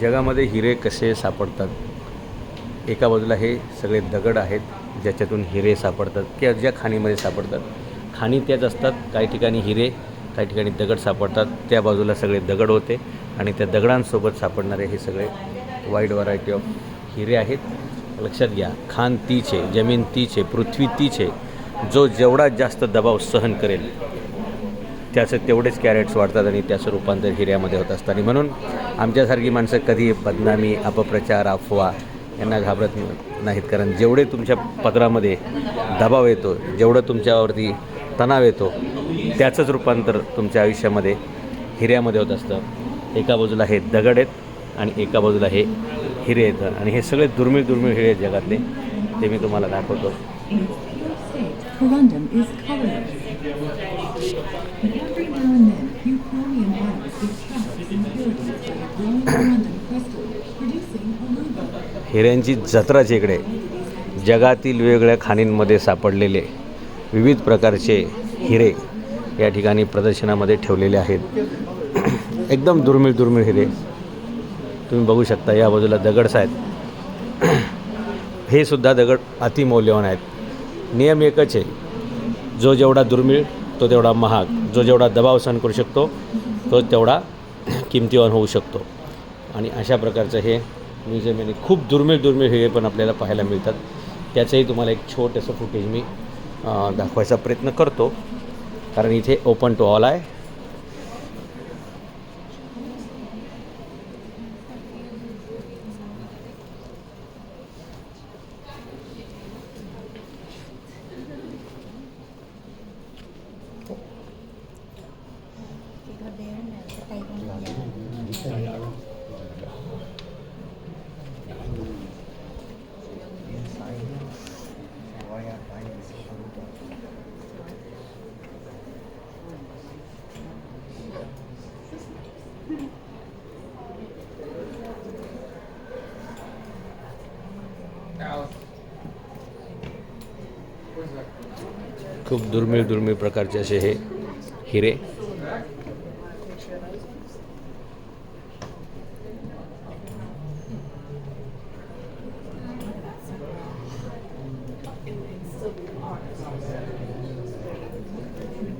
जगामध्ये हिरे कसे सापडतात? एका बाजूला हे सगळे दगड आहेत ज्याच्यातून हिरे सापडतात किंवा ज्या खाणीमध्ये सापडतात. खाणी त्याच असतात काही ठिकाणी हिरे काही ठिकाणी दगड सापडतात. त्या बाजूला सगळे दगड होते आणि त्या दगडांसोबत सापडणारे हे सगळे वाईड व्हरायटी ऑफ हिरे आहेत. लक्षात घ्या खान तीच आहे जमीन तीच आहे पृथ्वी तीच आहे जो जेवढा जास्त दबाव सहन करेल त्याचं तेवढेच कॅरेट्स वाढतात आणि त्याचं रूपांतर हिऱ्यामध्ये होत असतं. आणि म्हणून आमच्यासारखी माणसं कधी बदनामी अपप्रचार अफवा यांना घाबरत नाहीत. कारण जेवढे तुमच्या पदरामध्ये दबाव येतो जेवढं तुमच्यावरती तणाव येतो त्याचंच रूपांतर तुमच्या आयुष्यामध्ये हिऱ्यामध्ये होत असतं. एका बाजूला हे दगड आहेत आणि एका बाजूला हे हिरे येतं आणि हे सगळे दुर्मिळ दुर्मिळ हिरे आहेत जगातले. ते मी तुम्हाला दाखवतो. In its pure state, Corundum is colorless. But every now and then, a few chromium atoms get trapped impurities by a glowing corundum crystal, producing a ruby. हिऱ्यांची जत्राच इकडे जगातील वेगवेगळ्या खाणींमध्ये सापडलेले विविध प्रकारचे हिरे या ठिकाणी प्रदर्शनामध्ये ठेवलेले आहेत एकदम दुर्मिळ दुर्मिळ हिरे तुम्ही बघू शकता या बाजूला दगडस आहेत हे सुद्धा दगड अतिमौल्यवान आहेत नियम एकच आहे. जो जेवढा दुर्मिळ तो तेवढा महाग. जो जेवढा दबाव सहन करू शकतो तो तेवढा किमतीवान होऊ शकतो. आणि अशा प्रकारचं हे म्युझियम आणि खूप दुर्मिळ दुर्मिळ हे पण आपल्याला पाहायला मिळतात. त्याचंही तुम्हाला एक छोटंसं फुटेज मी दाखवायचा प्रयत्न करतो. कारण इथे ओपन टू ऑल आहे. खूप दुर्मिळ दुर्मिळ प्रकारचे असे हे हिरे.